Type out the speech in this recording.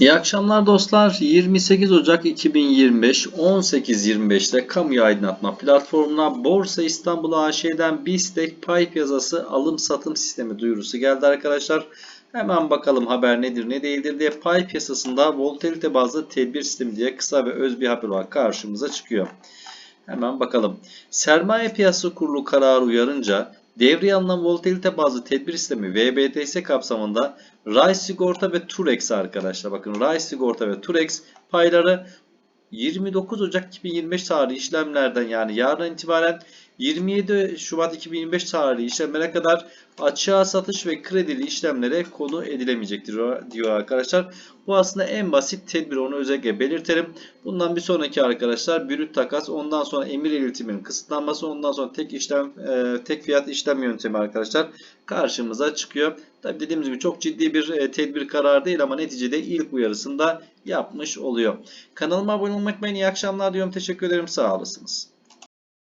İyi akşamlar dostlar. 28 Ocak 2025 18.25'te kamuya aydınlatma platformuna Borsa İstanbul AŞ'den BISTEK pay piyasası alım satım sistemi duyurusu geldi arkadaşlar. Hemen bakalım haber nedir ne değildir diye pay piyasasında volatilite bazlı tedbir sistemi diye kısa ve öz bir haber olarak karşımıza çıkıyor. Hemen bakalım. Sermaye Piyasası Kurulu kararı uyarınca devreye alınan volatilite bazlı tedbir sistemi VBTS kapsamında Ray Sigorta ve Turex arkadaşlar. Bakın Ray Sigorta ve Turex payları 29 Ocak 2025 tarihi işlemlerden yani yarın itibaren 27 Şubat 2025 tarihi işlemlere kadar açığa satış ve kredili işlemlere konu edilemeyecektir diyor arkadaşlar. Bu aslında en basit tedbir onu özellikle belirtelim. Bundan bir sonraki arkadaşlar brüt takas ondan sonra emir iletiminin kısıtlanması ondan sonra tek işlem e, tek fiyat işlem yöntemi arkadaşlar karşımıza çıkıyor. Tabi dediğimiz gibi çok ciddi bir e, tedbir kararı değil ama neticede ilk uyarısında yapmış oluyor. Kanalıma abone olmak için iyi akşamlar diyorum. Teşekkür ederim. Sağ olasınız.